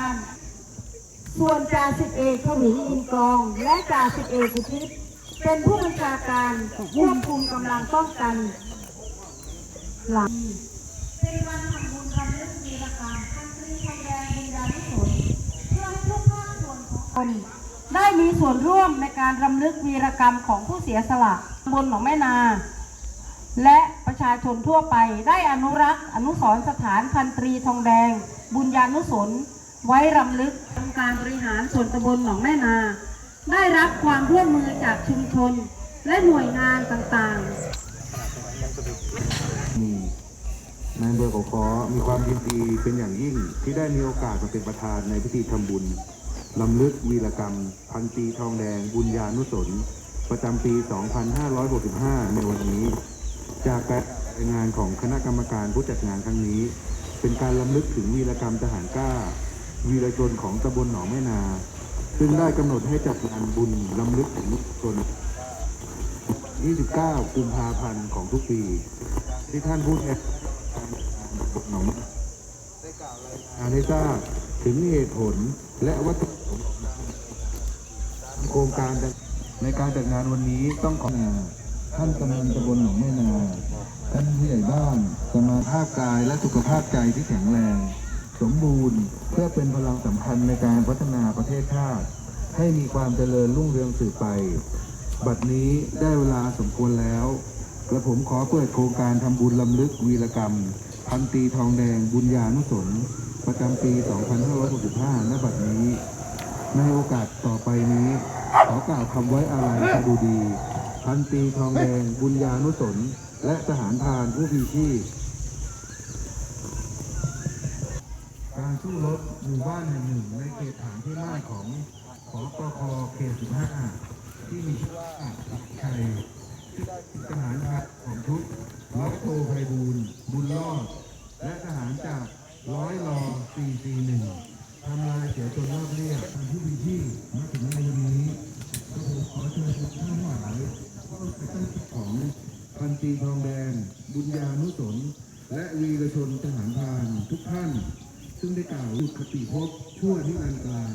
าน ส่วนจ่าสิบเอกทวีอินกอง และจ่าสิบเอกอุทิศเป็นผู้บัญชาการควบคุมกำลังป้องกัน หลังเป็นวันทำบุญรำลึกวีรกรรมพันตรีทองแดงบุญญาธิสนเพื่อให้ทุกภาคส่วนของคนได้มีส่วนร่วมในการรำลึกวีรกรรมของผู้เสียสละตำบนหนองแม่นา และประชาชนทั่วไปได้อนุรักษ์ อนุสรณ์สถานพันตรีทองแดง บุญญานุสน ไว้รำลึกองค์การบริหารส่วนตำบลหนองแม่นา ได้รับความร่วมมือจากชุมชน และหน่วยงานต่างๆมีนายเภอเขาคอมีความยินดีเป็นอย่างยิ่งที่ได้มีโอกาสมาเป็นประธานในพิธีทำบุญลำลึกวีรกรรม พันตรีทองแดง บุญญานุสนประจำปี 2565 ในวันนี้ จากการงานของคณะกรรมการผู้จัดงานครั้งนี้ เป็นการลำลึกถึงวีรกรรมทหารกล้า วีรชนของตำบลหนองแม่นา ซึ่งได้กำหนดให้จัดงานบุญลำลึกถึงชน 29 กุมภาพันธ์ของทุกปี ที่ท่านพูดแทนหนองได้กล่านให้ทราถึงเหตุผลและวัตถุโครงการในการจัดงานวันนี้ต้องขอท่านกำนันตำบลหนองแม่นา ท่านผู้ใหญ่บ้านสมาภาพกายและสุขภาพใจที่แข็งแรง สมบูรณ์ เพื่อเป็นพลังสำคัญในการพัฒนาประเทศชาติ ให้มีความเจริญรุ่งเรืองสืบไป บัดนี้ได้เวลาสมควรแล้วกระผมขอเปิดโครงการทำบุญลำลึกวีรกรรม พันตีทองแดงบุญญานุสนประจำปี 2565ณบัดนี้ ในโอกาสต่อไปนี้ ขอกล่าวคำไว้อาลัยสดุดี พันตีทองแดงบุญญานุสนและทหารพานผู้พีชีพ การสู้รบหมู่บ้านแห่งหนึ่งในเขตฐานที่มั่นของขอปคเขต 15 ที่มีชื่อว่าชัยที่ทหารพัดของทุกร้อยโทไพบูลบุญรอด และทหารจากร้อยรอ441ทำลายเสียจนรอบเรียบทำผู้มีที่มาถึงในวันนี้ก็ผมขอเชิญทุกท่านหลายเข้าไปตั้งของพันตีทองแดง บุญญานุสนและวีรชนทหารพานทุกท่าน ซึ่งได้กล่าวหลุดคติภพชั่วนิรันดร์กลาง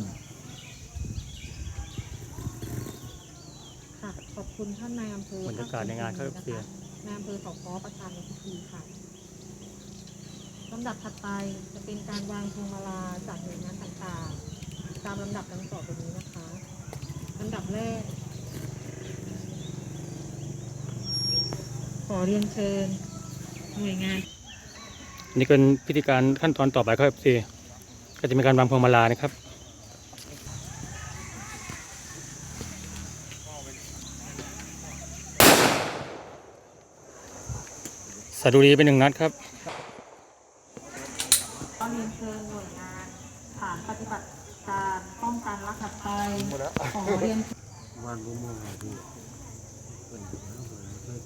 ค่ะขอบคุณท่านนายอำเภอบรรยากาศในงานครับะะเสียนายอำเภอเขาค้อประธานในพิธีค่ะลำดับถัดไปจะเป็นการวางพวงมาลาจากหน่วยงานต่างๆ ตามลำดับดังต่อไปนี้นะคะลำดับแรก ขอเรียนเชิญหน่วยงาน นี่เป็นพิธีการขั้นตอนต่อไปครับพี่ก็จะมีการวางพวงมาลานะครับสดุดีเป็นหนึ่งนัดครับขอเรียนเชิญหน่วยงานฐานปฏิบัติการป้องกันรักษาภัยขอเรียนวันรู้มั่งดี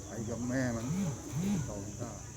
ไปกับแม่มันสองเก้าลำดับถัด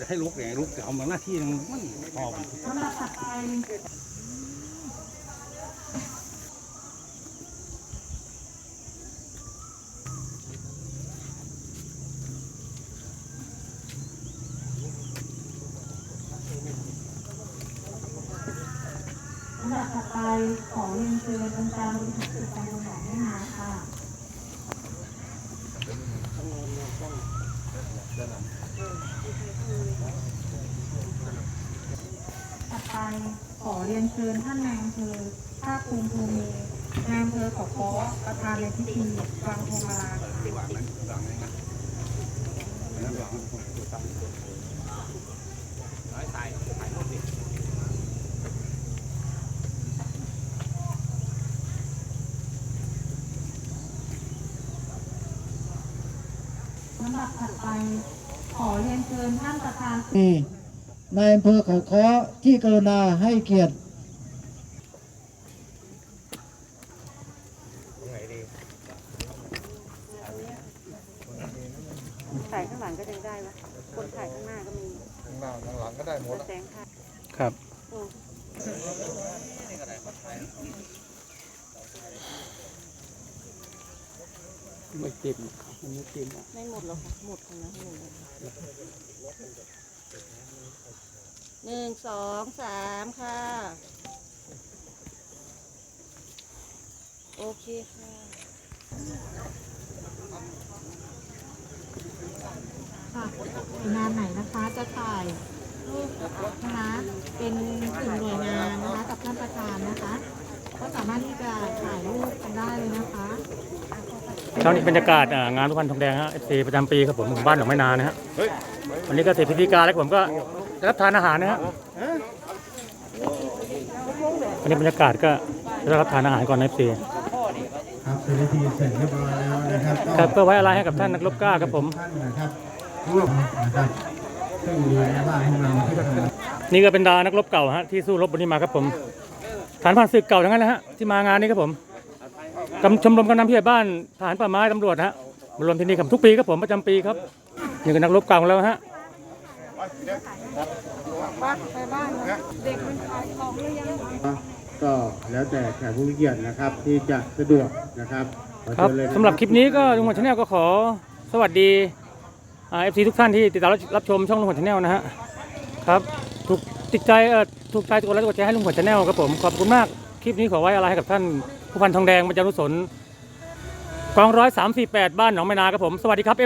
จะให้ลุกไงลุกจะเอามาหน้าที่มันพอลำดับถัดไปลำดับถัดไปขอเรียนเชิญองค์การบริหารส่วนตำบลหนองแม่นาค่ะ ถัดไปขอเรียนเชิญท่านนายอำเภอภาคภูมิภูมินายอำเภอขอขอประธานในพิธีวางพวงมาลา ถัดไป ขอเรียนเชิญท่านประธานนี่นายอำเภอเขาค้อที่กรุณาให้เกียรติถ่ายข้างหลังก็ยังได้วะคนถ่ายข้างหน้าก็มี ข้างหน้าข้างหลังก็ได้หมดแสงถ่ายครับ ไม่เต็มดหรอกค่ะหมดของนะหนึ่งหนึ่งสองสามค่ะ โอเคค่ะ ค่ะงานไหนนะคะจะถ่ายรูปนะคะเป็นถึงหน่วยงานนะคะกับท่านประธานนะคะ ก็สามารถที่จะถ่ายรูปกันได้เลยนะคะ เช้านี้บรรยากาศอ่างานทุกพันทองแดงฮะเอฟซีประจำปีครับผมของบ้านหนองไม้นานะฮะวันนี้ก็เสร็จพิธีการแล้วผมก็ได้รับทานอาหารนะฮะวันนี้บรรยากาศก็ได้รับทานอาหารก่อนเอฟซีครับเป็นพิธีเสร็จเรียบร้อยแล้วนะครับครับเพื่อไว้อะไรให้กับท่านนักรบกล้าครับผมท่านนะครับร่วมนะครับซึ่งอยู่ในบ้านของเราที่ก็ทำนี่ก็เป็นดานักรบเก่าฮะที่สู้รบบนนี้มาครับผมฐานผ่านศึกเก่าทั้งนั้นนะฮะที่มางานนี้ครับผม กำชมรมกำนันผู้ใหญ่บ้านทหารป่าไม้ตำรวจฮะมารวมที่นี่ครับทุกปีครับผมประจำปีครับนี่ก็นักรบเก่าของเราฮะก็แล้วแต่แขกผู้มีเกียรตินะครับ ที่จะสะดวกนะครับขอครับเชิญเลยนะสำหรับคลิปนี้ก็ลุงหวนชาแนลก็ขอสวัสดีเอฟซีทุกท่านที่ติดตามรับชมช่องลุงหวนชาแนลนะฮะครับถูกติดใจเอ่อถูกใจกดไลค์กดแชร์ให้ลุงหวนชาแนลครับผมขอบคุณมากคลิปนี้ขอไว้อะไรให้กับท่าน ผู้พันทองแดงบรรจารุสนกองร้อยสามสี่แปดบ้านหนองไมนาครับผม สวัสดีครับ